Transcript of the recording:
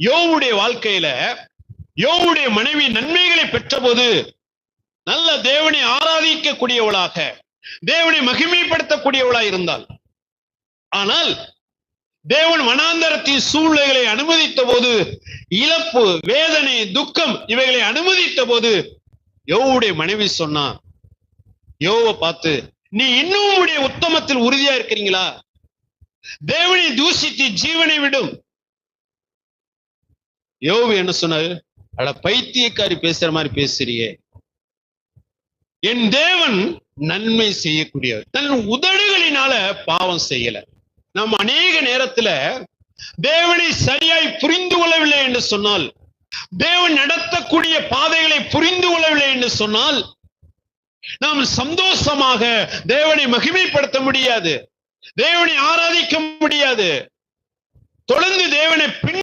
யோவுடைய வாழ்க்கையில யோவுடைய மனைவி நன்மைகளை பெற்றபோது நல்ல தேவனை ஆராதிக்கக்கூடியவளாக தேவனை மகிமைப்படுத்தக்கூடியவளா இருந்தாள். ஆனால் தேவன் வனாந்தரத்தின் சூழ்நிலைகளை அனுமதித்த போது இழப்பு வேதனை துக்கம் இவைகளை அனுமதித்த போது யோவுடைய மனைவி சொன்னா யோவை பார்த்து நீ இன்னும் உடைய உத்தமத்தில் உறுதியா இருக்கிறீங்களா? தேவனை தூசித்து ஜீவனை விடும். யோவு என்ன சொன்னாரு? அட பைத்தியக்காரி பேசுற மாதிரி பேசுறியே. என் தேவன் நன்மை செய்யக்கூடியவர். தன் உதடுகளினால பாவம் செய்யல. நம்ம அநேக நேரத்துல தேவனை சரியாய் புரிந்து கொள்ளவில்லை என்று சொன்னால் தேவன் நடத்தக்கூடிய பாதைகளை புரிந்து கொள்ளவில்லை என்று சொன்னால் நாம் சந்தோஷமாக தேவனை மகிமைப்படுத்த முடியாது. தேவனை ஆராதிக்க முடியாது. தொடர்ந்து தேவனை பின்